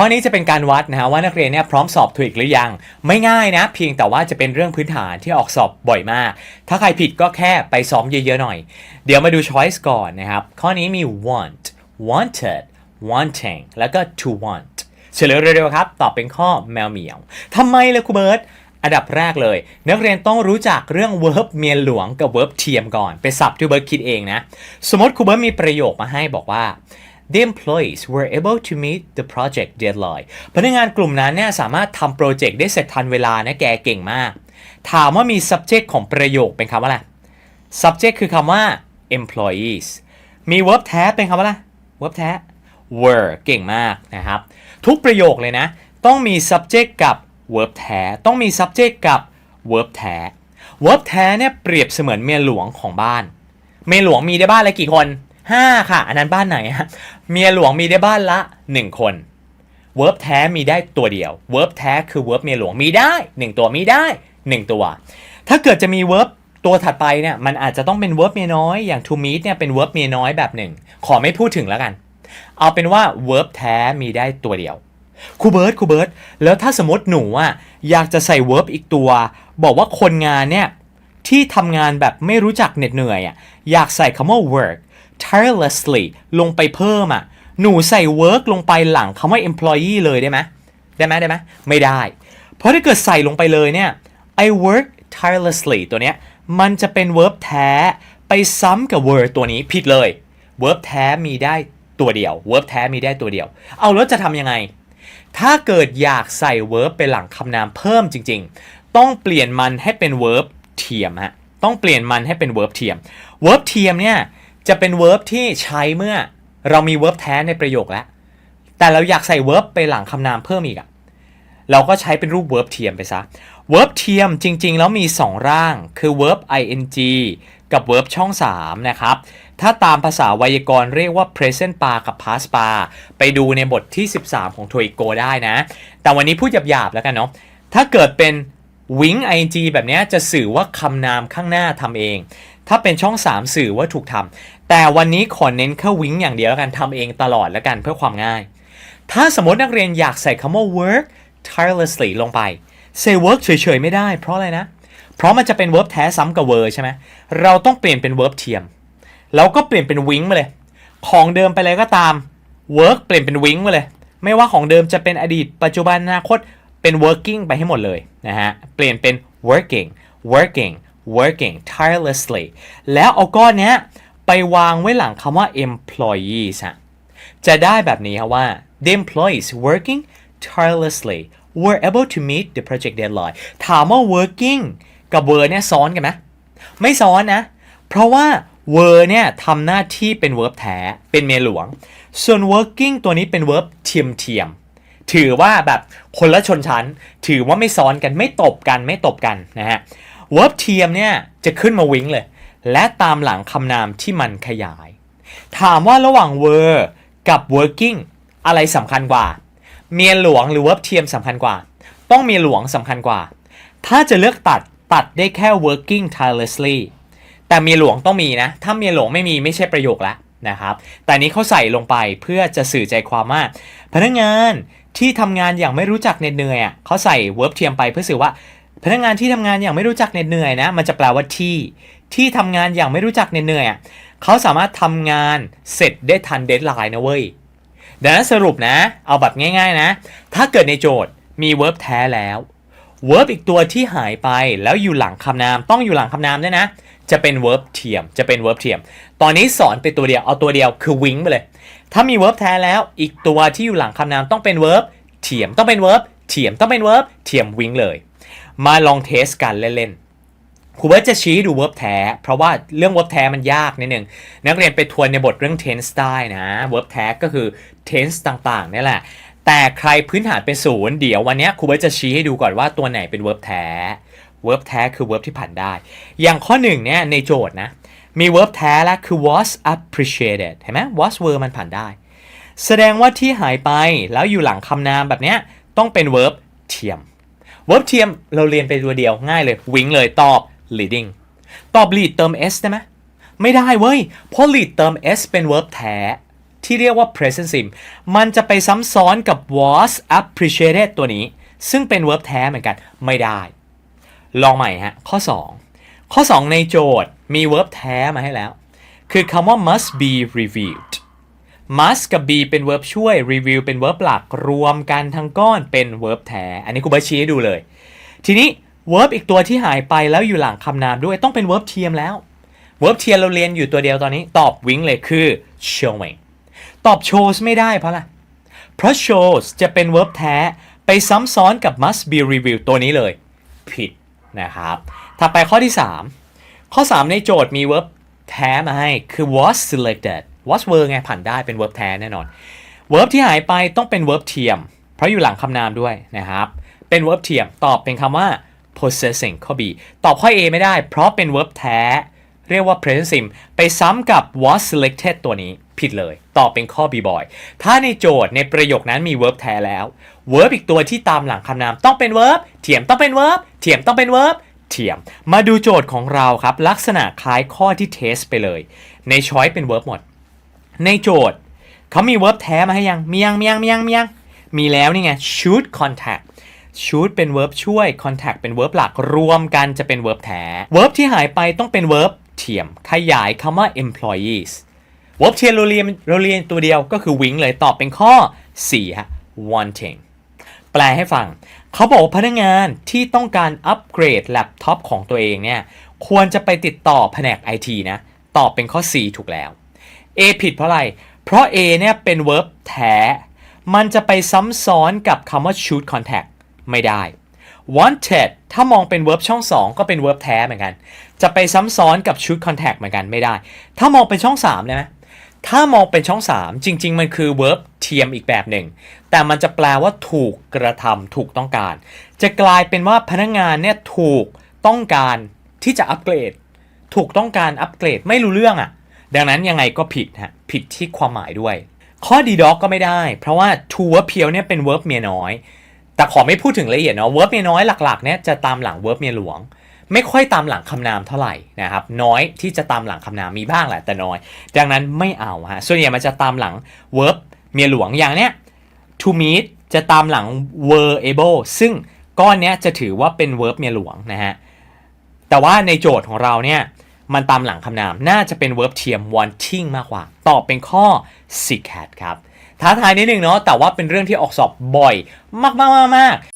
ข้อนี้จะเป็นการวัดนะฮะว่านักเรียนเนี่ยพร้อมสอบถูกหรือยัง ไม่ง่ายนะ เพียงแต่ว่าจะเป็นเรื่องพื้นฐานที่ออกสอบบ่อยมาก ถ้าใครผิดก็แค่ไปซ้อมเยอะๆหน่อย เดี๋ยวมาดู choice ก่อนนะครับ ข้อนี้มี want wanted wanting แล้วก็ to want เฉลยเร็วๆครับ ตอบเป็นข้อแมวเหมียวทำไมเลยครูเบิร์ตอันดับแรกเลย นักเรียนต้องรู้จักเรื่อง verb เมียนหลวงกับ verb เทียมก่อนเป็นศัพท์ที่เบิร์ตคิดเองนะ สมมติครูเบิร์ตมีประโยคมาให้บอกว่า The employees were able to meet the project deadline พนักงานกลุ่มนั้นเนี่ยสามารถทำโปรเจกต์ได้เสร็จทันเวลานะแกเก่งมาก ถามว่ามี subject ของประโยคเป็นคำว่าอะไร subject คือคำว่า employees มี verb แท้เป็นคำว่าอะไร verb แท้ were เก่งมากนะครับ ทุกประโยคเลยนะ ต้องมี subject กับ verb แท้ ต้องมี subject กับ verb แท้ verb แท้เนี่ยเปรียบเสมือนเมียหลวงของบ้าน เมียหลวงมีได้บ้านละกี่คน 5 ค่ะ อันนั้นบ้านไหนฮะเมียหลวงมีได้บ้านละ 1 คน verb แท้มีได้ตัวเดียว verb แท้คือ verb เมียหลวงมีได้ 1 ตัวมีได้ 1 ตัว ถ้าเกิดจะมี verb ตัวถัดไปเนี่ยมันอาจจะต้องเป็น verb เมียน้อยอย่าง to meet เนี่ยเป็น verb เมียน้อยแบบหนึ่งขอไม่พูดถึงแล้วกัน เอาเป็นว่า verb แท้มีได้ตัวเดียวครูเบิร์ตครูเบิร์ตแล้วถ้าสมมติหนูอะอยากจะใส่ verb อีกตัว บอกว่าคนงานเนี่ยที่ทำงานแบบไม่รู้จักเหน็ดเหนื่อยอะอยากใส่คำว่า work tirelessly ลงไปเพิ่มอะ หนูใส่ work ลงไปหลังคำว่า employee เลยได้ไหมได้ไหมได้ไหมไม่ได้ เพราะถ้าเกิดใส่ลงไปเลยเนี่ย I work tirelessly ตัวเนี้ยมันจะเป็น verb แท้ไปซ้ำกับ word ตัวนี้ผิดเลย verb แท้มีได้ตัวเดียว verb แท้มีได้ตัวเดียว เอาแล้วจะทำยังไง ถ้าเกิดอยากใส่ verb เป็นหลังคำนามเพิ่มจริง ๆ ต้องเปลี่ยนมันให้เป็น verb เทียมฮะ ต้องเปลี่ยนมันให้เป็น verb เทียม verb เทียมเนี่ย จะเป็น verb ที่ใช้เมื่อเรามี verb แท้ในประโยคแล้ว แต่เราอยากใส่ verb ไปหลังคำนามเพิ่มอีกอะเราก็ใช้เป็นรูป verb เทียมไปซะ verb เทียมจริง ๆ แล้วมี 2 ร่าง คือ verb ing กับ verb ช่อง 3 นะครับ ถ้าตามภาษาไวยากรณ์เรียกว่า present par กับ past par ไปดูในบทที่ 13 ของ TOEIC ได้นะ แต่วันนี้พูดหยาบๆแล้วกันเนาะ ถ้าเกิดเป็น wing ing แบบนี้จะสื่อว่าคำนามข้างหน้าทำเอง ถ้าเป็นช่อง 3 สื่อว่าถูกทำแต่วันนี้ขอเน้นแค่ wing อย่างเดียวแล้วกันทำเองตลอดแล้วกันเพื่อความง่าย ถ้าสมมตินักเรียนอยากใส่คำว่า work tirelessly ลงไป say work เฉยๆไม่ได้ เพราะอะไรนะ เพราะมันจะเป็น verb แท้ซ้ำกับ verb ใช่ไหมเราต้องเปลี่ยนเป็น verb เทียมเราก็เปลี่ยนเป็น wing มาเลย ของเดิมไปเลยก็ตาม work เปลี่ยนเป็น wing มาเลย ไม่ว่าของเดิมจะเป็นอดีต ปัจจุบันอนาคตเป็น working ไปให้หมดเลยนะฮะ เปลี่ยนเป็น working working working tirelessly แล้วเอาก้อนเนี้ยไปวางไว้หลังคำว่า employees ะจะได้แบบนี้ครับว่า the employees working tirelessly were able to meet the project deadline ถามว่า working กับ were เนี่ยซ้อนกันไหมไม่ซ้อนนะ เพราะว่า were เนี่ยทำหน้าที่เป็น verb แท้ เป็นเมหลวง ส่วน working ตัวนี้เป็น verb เทียมเทียมๆถือว่าแบบคนละชนชั้น ถือว่าไม่ซ้อนกันไม่ตบกันไม่ตบกันนะฮะ verb เทียมเนี่ยจะขึ้นมาวิงเลย และตามหลังคำนามที่มันขยาย ถามว่าระหว่าง were กับ working อะไรสำคัญกว่า เมียหลวงหรือ verb เทียมสำคัญกว่า ต้องเมียหลวงสำคัญกว่า ถ้าจะเลือกตัดตัดได้แค่ working tirelessly แต่เมียหลวงต้องมีนะ ถ้าเมียหลวงไม่มีไม่ใช่ประโยคละนะครับ แต่นี้เขาใส่ลงไปเพื่อจะสื่อใจความว่าพนักงานที่ทำงานอย่างไม่รู้จักเหน็ดเหนื่อยอะเขาใส่ verb เทียมไปเพื่อสื่อว่า พนักงานที่ทำงานอย่างไม่รู้จักเหน็ดเหนื่อยนะ มันจะแปลว่าที่ ที่ทำงานอย่างไม่รู้จักเหน็ดเหนื่อยอะเขาสามารถทำงานเสร็จได้ทันเดทไลน์นะเว้ยดังนั้นสรุปนะ เอาแบบง่าย ๆนะ ถ้าเกิดในโจทย์มี verb แท้แล้ว verb อีกตัวที่หายไปแล้วอยู่หลังคำนาม ต้องอยู่หลังคำนามด้วยนะ จะเป็น verb เทียม จะเป็น verb เทียม ตอนนี้สอนไปตัวเดียว เอาตัวเดียวคือ wing ไปเลย ถ้ามี verb แท้แล้ว อีกตัวที่อยู่หลังคำนามต้องเป็น verb เทียม ต้องเป็น verb เทียม ต้องเป็น verb เทียม wing เลย มาลองเทสกันเล่นๆครูเบิร์ตจะชี้ดู verb แท้ เพราะว่าเรื่อง verb แท้มันยากนิดนึงนักเรียนไปทวนในบทเรื่อง tense ได้นะ verb แท้ก็คือ tense ต่างๆนี่แหละ แต่ใครพื้นฐานเป็นศูนย์เดี๋ยววันนี้ครูเบิร์ตจะชี้ให้ดูก่อนว่าตัวไหนเป็น verb แท้ verb แท้คือ verb ที่ผ่านได้ อย่างข้อหนึ่งเนี่ยในโจทย์นะมี verb แท้แล้วคือ was appreciated เห็นไหม was were มันผ่านได้ แสดงว่าที่หายไปแล้วอยู่หลังคำนามแบบเนี้ยต้องเป็น verb เทียม verb เทียมเราเรียนไปตัวเดียวง่ายเลย wing เลยตอบ leading ตอบ lead เติม s ได้ไหมไม่ได้เว้ย เพราะ lead เติม s เป็น verb แท้ที่เรียกว่า present sim มันจะไปซ้ำซ้อนกับ was appreciated ตัวนี้ ซึ่งเป็น verb แท้เหมือนกันไม่ได้ ลองใหม่ฮะ ข้อ 2 ข้อ 2 ในโจทย์มี verb แท้มาให้แล้ว คือคำว่า must be reviewed must กับ be เป็น verb ช่วย review เป็น verb หลักรวมกันทั้งก้อนเป็น verb แท้ อันนี้ครูเบิร์ตชี้ให้ดูเลย ทีนี้ verb อีกตัวที่หายไปแล้วอยู่หลังคำนามด้วยต้องเป็น verb เทียมแล้ว verb เทียมเราเรียนอยู่ตัวเดียวตอนนี้ตอบวิงเลยคือ showing ตอบ shows ไม่ได้เพราะอะไรเพราะ shows จะเป็น verb แท้ไปซ้ำซ้อนกับ must be review ตัวนี้เลย ผิดนะครับ ถัดไปข้อที่ 3 ข้อ 3 ในโจทย์มี verb แท้มาให้คือ was selected was were ไงผ่านได้เป็น verb แท้แน่นอน verb ที่หายไปต้องเป็น verb เทียม เพราะอยู่หลังคำนามด้วยนะครับ เป็น verb เทียมตอบเป็นคำว่า possessing ข้อ B ตอบข้อ A ไม่ได้ เพราะเป็น verb แท้ เรียกว่า present sim ไปซ้ำกับ was selected ตัวนี้ผิดเลย ตอบเป็นข้อ B boy ถ้าในโจทย์ในประโยคนั้นมี verb แท้แล้ว verb อีกตัวที่ตามหลังคำนามต้องเป็น verb เทียมต้องเป็น verb เทียมต้องเป็น verb เทียม มาดูโจทย์ของเราครับ ลักษณะคล้ายข้อที่เทสไปเลย ในช้อยเป็น verb หมด ในโจทย์เขามี verb แท้มาให้ยัง มียัง มียัง มียัง มียัง มีแล้วนี่ไง should contact should เป็น verb ช่วย contact เป็น verb หลัก รวมกันจะเป็น verb แท้ verb ที่หายไปต้องเป็น verb เทียม ขยายคำว่า employees verb เทียมเราเรียนเราเรียนตัวเดียวก็คือ wing เลยตอบเป็นข้อ4ฮะ wanting แปลให้ฟัง เขาบอกพนักงานที่ต้องการอัปเกรดแล็ปท็อปของตัวเองเนี่ย ควรจะไปติดต่อแผนก IT นะ ตอบเป็นข้อ C ถูกแล้ว A ผิดเพราะอะไร เพราะ A เนี่ยเป็น verb แท้ มันจะไปซ้ำซ้อนกับคำว่า should contact ไม่ได้ wanted ถ้ามองเป็น verb ช่อง 2 ก็เป็น verb แท้เหมือนกัน จะไปซ้ำซ้อนกับ should contact เหมือนกันไม่ได้ ถ้ามองเป็นช่อง3ได้ไหมถ้ามองเป็นช่อง 3 จริง ๆ มันคือ verb เทียมอีกแบบหนึ่ง แต่มันจะแปลว่าถูกกระทำถูกต้องการ จะกลายเป็นว่าพนักงานเนี่ยถูกต้องการที่จะอัปเกรด ถูกต้องการอัปเกรดไม่รู้เรื่องอะ่ะ ดังนั้นยังไงก็ผิดฮะผิดที่ความหมายด้วย ข้อดีด็อกก็ไม่ได้ เพราะว่า to verb เพียวเนี่ยเป็น verb เมียน้อย แต่ขอไม่พูดถึงละเอียดเนาะ verb เมียน้อยหลักๆเนี่ยจะตามหลัง verb เมียหลวง ไม่ค่อยตามหลังคำนามเท่าไหร่นะครับน้อยที่จะตามหลังคำนามมีบ้างแหละแต่น้อย ดังนั้นไม่เอาฮะส่วนใหญ่มันจะตามหลัง verb เมียหลวงอย่างเนี้ย to meet จะตามหลัง were able ซึ่งก้อนเนี้ยจะถือว่าเป็น verb เมียหลวงนะฮะแต่ว่าในโจทย์ของเราเนี่ย มันตามหลังคำนาม น่าจะเป็น verb เทียม wanting มากกว่า ตอบเป็นข้อ sick cat ครับ ท้าทายนิดนึงเนาะ แต่ว่าเป็นเรื่องที่ออกสอบบ่อย มากๆๆ